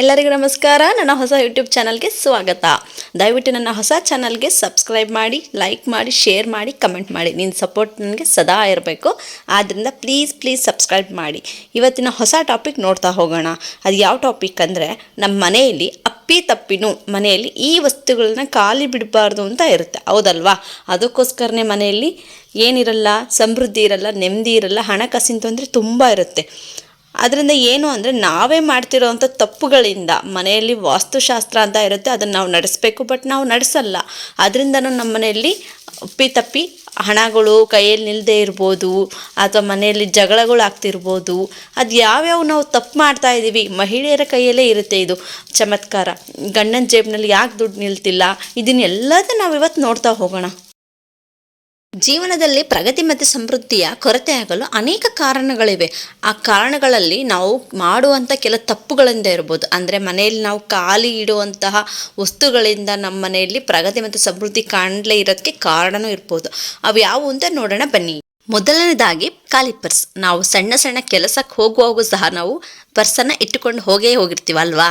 ಎಲ್ಲರಿಗೂ ನಮಸ್ಕಾರ. ನನ್ನ ಹೊಸ ಯೂಟ್ಯೂಬ್ ಚಾನಲ್ಗೆ ಸ್ವಾಗತ. ದಯವಿಟ್ಟು ನನ್ನ ಹೊಸ ಚಾನಲ್ಗೆ ಸಬ್ಸ್ಕ್ರೈಬ್ ಮಾಡಿ ಲೈಕ್ ಮಾಡಿ ಶೇರ್ ಮಾಡಿ ಕಮೆಂಟ್ ಮಾಡಿ. ನಿನ್ನ ಸಪೋರ್ಟ್ ನನಗೆ ಸದಾ ಇರಬೇಕು. ಆದ್ದರಿಂದ ಪ್ಲೀಸ್ ಪ್ಲೀಸ್ ಸಬ್ಸ್ಕ್ರೈಬ್ ಮಾಡಿ. ಇವತ್ತಿನ ಹೊಸ ಟಾಪಿಕ್ ನೋಡ್ತಾ ಹೋಗೋಣ. ಅದು ಯಾವ ಟಾಪಿಕ್ ಅಂದರೆ ನಮ್ಮ ಮನೆಯಲ್ಲಿ ಅಪ್ಪಿ ತಪ್ಪಿನೂ ಮನೆಯಲ್ಲಿ ಈ ವಸ್ತುಗಳನ್ನ ಖಾಲಿ ಬಿಡಬಾರ್ದು ಅಂತ ಇರುತ್ತೆ. ಹೌದಲ್ವಾ? ಅದಕ್ಕೋಸ್ಕರನೇ ಮನೆಯಲ್ಲಿ ಏನಿರಲ್ಲ, ಸಮೃದ್ಧಿ ಇರಲ್ಲ, ನೆಮ್ಮದಿ ಇರಲ್ಲ, ಹಣಕಾಸಿನ ತೊಂದರೆ ತುಂಬ ಇರುತ್ತೆ. ಅದರಿಂದ ಏನು ಅಂದರೆ ನಾವೇ ಮಾಡ್ತಿರೋವಂಥ ತಪ್ಪುಗಳಿಂದ ಮನೆಯಲ್ಲಿ ವಾಸ್ತುಶಾಸ್ತ್ರ ಅಂತ ಇರುತ್ತೆ, ಅದನ್ನು ನಾವು ನಡೆಸಬೇಕು, ಬಟ್ ನಾವು ನಡೆಸಲ್ಲ. ಅದರಿಂದನೂ ನಮ್ಮ ಮನೆಯಲ್ಲಿ ತಪ್ಪಿ ಹಣಗಳು ಕೈಯಲ್ಲಿ ನಿಲ್ಲದೆ ಇರ್ಬೋದು, ಅಥವಾ ಮನೆಯಲ್ಲಿ ಜಗಳಗಳು ಆಗ್ತಿರ್ಬೋದು, ಅದು ಯಾವ್ಯಾವ ನಾವು ತಪ್ಪು ಮಾಡ್ತಾ ಇದ್ದೀವಿ ಮಹಿಳೆಯರ ಕೈಯಲ್ಲೇ ಇರುತ್ತೆ ಇದು. ಚಮತ್ಕಾರ, ಗಂಡನ ಜೇಬ್ನಲ್ಲಿ ಯಾಕೆ ದುಡ್ಡು ನಿಲ್ತಿಲ್ಲ ಇದನ್ನೆಲ್ಲದೂ ನಾವು ಇವತ್ತು ನೋಡ್ತಾ ಹೋಗೋಣ. ಜೀವನದಲ್ಲಿ ಪ್ರಗತಿ ಮತ್ತು ಸಮೃದ್ಧಿಯ ಕೊರತೆಯಾಗಲು ಅನೇಕ ಕಾರಣಗಳಿವೆ. ಆ ಕಾರಣಗಳಲ್ಲಿ ನಾವು ಮಾಡುವಂಥ ಕೆಲ ತಪ್ಪುಗಳಿಂದ ಇರ್ಬೋದು. ಅಂದರೆ ಮನೆಯಲ್ಲಿ ನಾವು ಖಾಲಿ ಇಡುವಂತಹ ವಸ್ತುಗಳಿಂದ ನಮ್ಮ ಮನೆಯಲ್ಲಿ ಪ್ರಗತಿ ಮತ್ತು ಸಮೃದ್ಧಿ ಕಾಣಲೇ ಇರೋದಕ್ಕೆ ಕಾರಣವೂ ಇರ್ಬೋದು. ಅವು ಯಾವುವು ಅಂತ ನೋಡೋಣ ಬನ್ನಿ. ಮೊದಲನೇದಾಗಿ ಖಾಲಿ ಪರ್ಸ್. ನಾವು ಸಣ್ಣ ಸಣ್ಣ ಕೆಲಸಕ್ಕೆ ಹೋಗುವಾಗೂ ಸಹ ನಾವು ಪರ್ಸನ್ನು ಇಟ್ಟುಕೊಂಡು ಹೋಗೇ ಹೋಗಿರ್ತೀವಲ್ವಾ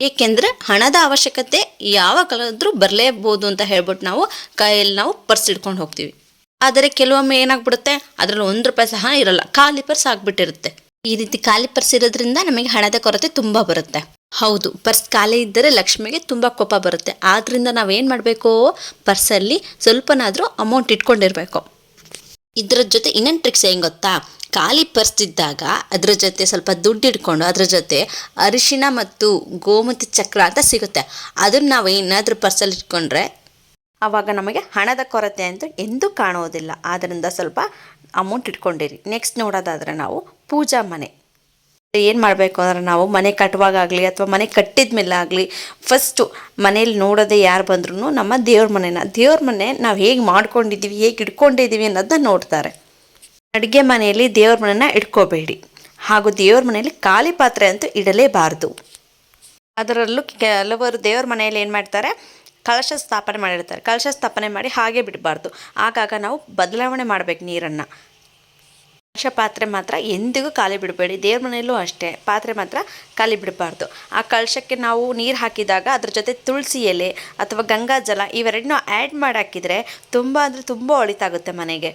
ಏಕೆಂದರೆ ಹಣದ ಅವಶ್ಯಕತೆ ಯಾವ ಯಾವಾಗಲಾದರೂ ಬರಲೇಬೋದು ಅಂತ ಹೇಳ್ಬಿಟ್ಟು ನಾವು ಕೈಯಲ್ಲಿ ನಾವು ಪರ್ಸ್ ಇಟ್ಕೊಂಡು ಹೋಗ್ತೀವಿ. ಆದರೆ ಕೆಲವೊಮ್ಮೆ ಏನಾಗ್ಬಿಡುತ್ತೆ? ಅದರಲ್ಲಿ ಒಂದು ರೂಪಾಯಿ ಸಹ ಇರಲ್ಲ. ಖಾಲಿ ಪರ್ಸ್ ಆಗ್ಬಿಟ್ಟಿರುತ್ತೆ. ಈ ರೀತಿ ಖಾಲಿ ಪರ್ಸ್ ಇರೋದ್ರಿಂದ ನಮಗೆ ಹಣದ ಕೊರತೆ ತುಂಬ ಬರುತ್ತೆ. ಹೌದು, ಪರ್ಸ್ ಖಾಲಿ ಇದ್ದರೆ ಲಕ್ಷ್ಮಿಗೆ ತುಂಬ ಕೋಪ ಬರುತ್ತೆ. ಆದ್ರಿಂದ ನಾವೇನು ಮಾಡಬೇಕು? ಪರ್ಸಲ್ಲಿ ಸ್ವಲ್ಪನಾದರೂ ಅಮೌಂಟ್ ಇಟ್ಕೊಂಡಿರ್ಬೇಕು. ಇದರ ಜೊತೆ ಇನ್ನೊಂದು ಟ್ರಿಕ್ಸ್ ಹೆಂಗೆ ಗೊತ್ತಾ? ಖಾಲಿ ಪರ್ಸ್ ಇದ್ದಾಗ ಅದರ ಜೊತೆ ಸ್ವಲ್ಪ ದುಡ್ಡು ಇಟ್ಕೊಂಡು ಅದರ ಜೊತೆ ಅರಿಶಿಣ ಮತ್ತು ಗೋಮತಿ ಚಕ್ರ ಅಂತ ಸಿಗುತ್ತೆ. ಅದನ್ನು ನಾವು ಏನಾದರೂ ಪರ್ಸಲ್ಲಿ ಇಟ್ಕೊಂಡ್ರೆ ಆವಾಗ ನಮಗೆ ಹಣದ ಕೊರತೆ ಅಂತೂ ಎಂದೂ ಕಾಣೋದಿಲ್ಲ ಆದ್ದರಿಂದ ಸ್ವಲ್ಪ ಅಮೌಂಟ್ ಇಟ್ಕೊಂಡಿರಿ. ನೆಕ್ಸ್ಟ್ ನೋಡೋದಾದರೆ ನಾವು ಪೂಜಾ ಮನೆ. ಏನು ಮಾಡಬೇಕು ಅಂದರೆ ನಾವು ಮನೆ ಕಟ್ಟುವಾಗಲಿ ಅಥವಾ ಮನೆ ಕಟ್ಟಿದ ಮೇಲೆ ಆಗಲಿ ಫಸ್ಟು ಮನೇಲಿ ನೋಡೋದೇ ಯಾರು ಬಂದ್ರೂ ನಮ್ಮ ದೇವ್ರ ಮನೆನ. ದೇವ್ರ ಮನೆ ನಾವು ಹೇಗೆ ಮಾಡ್ಕೊಂಡಿದ್ದೀವಿ ಹೇಗೆ ಇಟ್ಕೊಂಡಿದ್ದೀವಿ ಅನ್ನೋದನ್ನ ನೋಡ್ತಾರೆ. ಅಡುಗೆ ಮನೆಯಲ್ಲಿ ದೇವ್ರ ಮನೆನ ಇಟ್ಕೋಬೇಡಿ. ಹಾಗೂ ದೇವ್ರ ಮನೆಯಲ್ಲಿ ಖಾಲಿ ಪಾತ್ರೆ ಅಂತೂ ಇಡಲೇಬಾರ್ದು. ಅದರಲ್ಲೂ ಕೆಲವರು ದೇವ್ರ ಮನೆಯಲ್ಲಿ ಏನು ಮಾಡ್ತಾರೆ ಕಳಶ ಸ್ಥಾಪನೆ ಮಾಡಿರ್ತಾರೆ. ಕಲಶ ಸ್ಥಾಪನೆ ಮಾಡಿ ಹಾಗೆ ಬಿಡಬಾರ್ದು. ಆಗಾಗ ನಾವು ಬದಲಾವಣೆ ಮಾಡಬೇಕು ನೀರನ್ನು. ಕಳಶ ಪಾತ್ರೆ ಮಾತ್ರ ಎಂದಿಗೂ ಖಾಲಿ ಬಿಡಬೇಡಿ. ದೇವ್ರ ಮನೆಯಲ್ಲೂ ಅಷ್ಟೇ. ಪಾತ್ರೆ ಮಾತ್ರ ಖಾಲಿ ಬಿಡಬಾರ್ದು. ಆ ಕಳಶಕ್ಕೆ ನಾವು ನೀರು ಹಾಕಿದಾಗ ಅದ್ರ ಜೊತೆ ತುಳಸಿ ಎಲೆ ಅಥವಾ ಗಂಗಾ ಜಲ ಇವೆರಡನ್ನೂ ಆ್ಯಡ್ ಮಾಡಿ ಹಾಕಿದರೆ ತುಂಬ ಅಂದರೆ ತುಂಬ ಒಳಿತಾಗುತ್ತೆ ಮನೆಗೆ.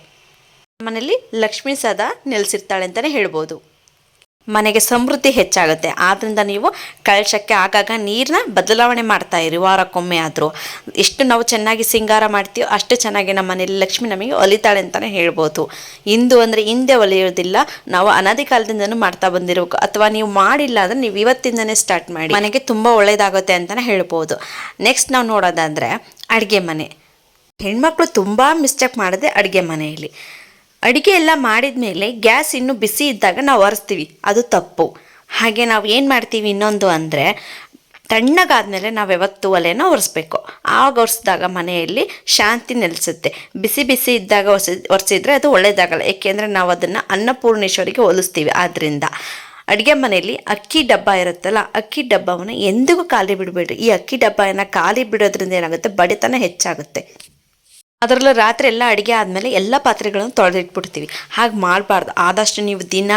ಮನೆಯಲ್ಲಿ ಲಕ್ಷ್ಮೀ ಸದಾ ನೆಲೆಸಿರ್ತಾಳೆ ಅಂತಲೇ ಹೇಳ್ಬೋದು. ಮನೆಗೆ ಸಮೃದ್ಧಿ ಹೆಚ್ಚಾಗುತ್ತೆ. ಆದ್ದರಿಂದ ನೀವು ಕಳಶಕ್ಕೆ ಆಗಾಗ ನೀರನ್ನ ಬದಲಾವಣೆ ಮಾಡ್ತಾ ಇರಿ. ವಾರಕ್ಕೊಮ್ಮೆ ಆದರೂ. ಎಷ್ಟು ನಾವು ಚೆನ್ನಾಗಿ ಸಿಂಗಾರ ಮಾಡ್ತೀವೋ ಅಷ್ಟು ಚೆನ್ನಾಗಿ ನಮ್ಮ ಮನೇಲಿ ಲಕ್ಷ್ಮಿ ನಮಗೆ ಒಲಿತಾಳೆ ಅಂತಲೇ ಹೇಳ್ಬೋದು. ಇಂದು ಅಂದರೆ ಹಿಂದೆ ಒಲಿಯೋದಿಲ್ಲ ನಾವು ಅನಾದಿ ಕಾಲದಿಂದನೂ ಮಾಡ್ತಾ ಬಂದಿರಬೇಕು ಅಥವಾ ನೀವು ಮಾಡಿಲ್ಲ ಅಂದರೆ ನೀವು ಇವತ್ತಿಂದನೇ ಸ್ಟಾರ್ಟ್ ಮಾಡಿ. ಮನೆಗೆ ತುಂಬ ಒಳ್ಳೆಯದಾಗುತ್ತೆ ಅಂತಲೇ ಹೇಳ್ಬೋದು. ನೆಕ್ಸ್ಟ್ ನಾವು ನೋಡೋದಾದರೆ ಅಡುಗೆ ಮನೆ. ಹೆಣ್ಮಕ್ಳು ತುಂಬ ಮಿಸ್ಟೇಕ್ ಮಾಡಿದೆ ಅಡುಗೆ ಮನೆಯಲ್ಲಿ. ಅಡುಗೆ ಎಲ್ಲ ಮಾಡಿದ ಮೇಲೆ ಗ್ಯಾಸ್ ಇನ್ನೂ ಬಿಸಿ ಇದ್ದಾಗ ನಾವು ಒರೆಸ್ತೀವಿ. ಅದು ತಪ್ಪು. ಹಾಗೆ ನಾವು ಏನು ಮಾಡ್ತೀವಿ ಇನ್ನೊಂದು ಅಂದರೆ ತಣ್ಣಗಾದ್ಮೇಲೆ ನಾವು ಯಾವತ್ತು ಒಲೆನ ಒರೆಸ್ಬೇಕು. ಆಗ ಒರೆಸಿದಾಗ ಮನೆಯಲ್ಲಿ ಶಾಂತಿ ನೆಲೆಸುತ್ತೆ. ಬಿಸಿ ಬಿಸಿ ಇದ್ದಾಗ ಒರೆಸಿ, ಒರೆಸಿದ್ರೆ ಅದು ಒಳ್ಳೆಯದಾಗಲ್ಲ ಏಕೆಂದರೆ ನಾವು ಅದನ್ನು ಅನ್ನಪೂರ್ಣೇಶ್ವರಿಗೆ ಹೋಲಿಸ್ತೀವಿ ಆದ್ದರಿಂದ ಅಡುಗೆ ಮನೆಯಲ್ಲಿ ಅಕ್ಕಿ ಡಬ್ಬ ಇರುತ್ತಲ್ಲ, ಅಕ್ಕಿ ಡಬ್ಬವನ್ನು ಎಂದಿಗೂ ಖಾಲಿ ಬಿಡಬೇಡಿ ಈ ಅಕ್ಕಿ ಡಬ್ಬನ ಖಾಲಿ ಬಿಡೋದ್ರಿಂದ ಏನಾಗುತ್ತೆ? ಬಡಿತನ ಹೆಚ್ಚಾಗುತ್ತೆ. ಅದರಲ್ಲೂ ರಾತ್ರಿ ಎಲ್ಲ ಅಡುಗೆ ಆದಮೇಲೆ ಎಲ್ಲ ಪಾತ್ರೆಗಳನ್ನು ತೊಳೆದಿಟ್ಬಿಡ್ತೀವಿ. ಹಾಗೆ ಮಾಡಬಾರ್ದು. ಆದಷ್ಟು ನೀವು ದಿನ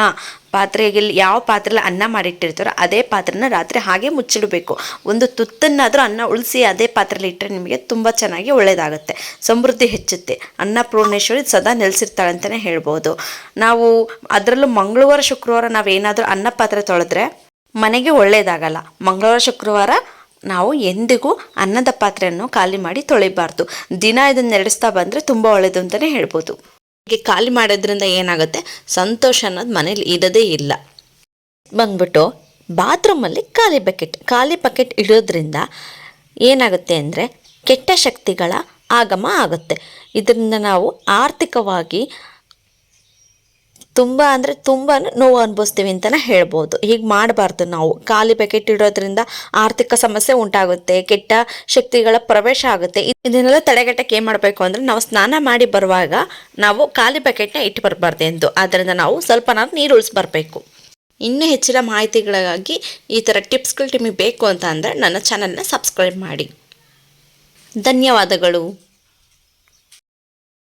ಪಾತ್ರೆಗೆ ಯಾವ ಪಾತ್ರೆಲಿ ಅನ್ನ ಮಾಡಿಟ್ಟಿರ್ತಾರೋ ಅದೇ ಪಾತ್ರೆನ ರಾತ್ರಿ ಹಾಗೆ ಮುಚ್ಚಿಡಬೇಕು. ಒಂದು ತುತ್ತನ್ನಾದರೂ ಅನ್ನ ಉಳಿಸಿ ಅದೇ ಪಾತ್ರೆಲಿ ಇಟ್ಟರೆ ನಿಮಗೆ ತುಂಬ ಚೆನ್ನಾಗಿ ಒಳ್ಳೆಯದಾಗುತ್ತೆ ಸಮೃದ್ಧಿ ಹೆಚ್ಚುತ್ತೆ. ಅನ್ನಪೂರ್ಣೇಶ್ವರಿ ಸದಾ ನೆಲೆಸಿರ್ತಾಳೆ ಅಂತಲೇ ಹೇಳ್ಬೋದು. ನಾವು ಅದರಲ್ಲೂ ಮಂಗಳವಾರ ಶುಕ್ರವಾರ ನಾವೇನಾದರೂ ಅನ್ನ ಪಾತ್ರೆ ತೊಳೆದ್ರೆ ಮನೆಗೆ ಒಳ್ಳೆಯದಾಗಲ್ಲ ಮಂಗಳವಾರ ಶುಕ್ರವಾರ ನಾವು ಎಂದಿಗೂ ಅನ್ನದ ಪಾತ್ರೆಯನ್ನು ಖಾಲಿ ಮಾಡಿ ತೊಳಿಬಾರ್ದು. ದಿನ ಇದನ್ನು ನಡೆಸ್ತಾ ಬಂದರೆ ತುಂಬ ಒಳ್ಳೆಯದು ಅಂತಲೇ ಹೇಳ್ಬೋದು. ಹೀಗೆ ಖಾಲಿ ಮಾಡೋದ್ರಿಂದ ಏನಾಗುತ್ತೆ? ಸಂತೋಷ ಅನ್ನೋದು ಮನೇಲಿ ಇರೋದೇ ಇಲ್ಲ. ಬಂದ್ಬಿಟ್ಟು ಬಾತ್ರೂಮಲ್ಲಿ ಖಾಲಿ ಬಕೆಟ್ ಖಾಲಿ ಬಕೆಟ್ ಇಡೋದ್ರಿಂದ ಏನಾಗುತ್ತೆ ಅಂದರೆ ಕೆಟ್ಟ ಶಕ್ತಿಗಳ ಆಗಮ ಆಗುತ್ತೆ. ಇದರಿಂದ ನಾವು ಆರ್ಥಿಕವಾಗಿ ತುಂಬ ಅಂದರೆ ತುಂಬ ನೋವು ಅನುಭವಿಸ್ತೀವಿ ಅಂತಲೇ ಹೇಳ್ಬೋದು. ಹೀಗೆ ಮಾಡಬಾರ್ದು ನಾವು. ಖಾಲಿ ಪ್ಯಾಕೆಟ್ ಇಡೋದ್ರಿಂದ ಆರ್ಥಿಕ ಸಮಸ್ಯೆ ಉಂಟಾಗುತ್ತೆ, ಕೆಟ್ಟ ಶಕ್ತಿಗಳ ಪ್ರವೇಶ ಆಗುತ್ತೆ. ಇದನ್ನೆಲ್ಲ ತಡೆಗಟ್ಟಕ್ಕೆ ಏನು ಮಾಡಬೇಕು ಅಂದರೆ ನಾವು ಸ್ನಾನ ಮಾಡಿ ಬರುವಾಗ ನಾವು ಖಾಲಿ ಪ್ಯಾಕೆಟ್ನ ಇಟ್ಟು ಬರಬಾರ್ದು ಎಂದು. ಆದ್ದರಿಂದ ನಾವು ಸ್ವಲ್ಪ ನಾವು ನೀರು ಉಳಿಸ್ಬರ್ಬೇಕು ಇನ್ನೂ ಹೆಚ್ಚಿನ ಮಾಹಿತಿಗಳಿಗಾಗಿ ಈ ಥರ ಟಿಪ್ಸ್ಗಳು ನಿಮಗೆ ಬೇಕು ಅಂತ ಅಂದರೆ ನನ್ನ ಚಾನಲ್ನ ಸಬ್ಸ್ಕ್ರೈಬ್ ಮಾಡಿ. ಧನ್ಯವಾದಗಳು.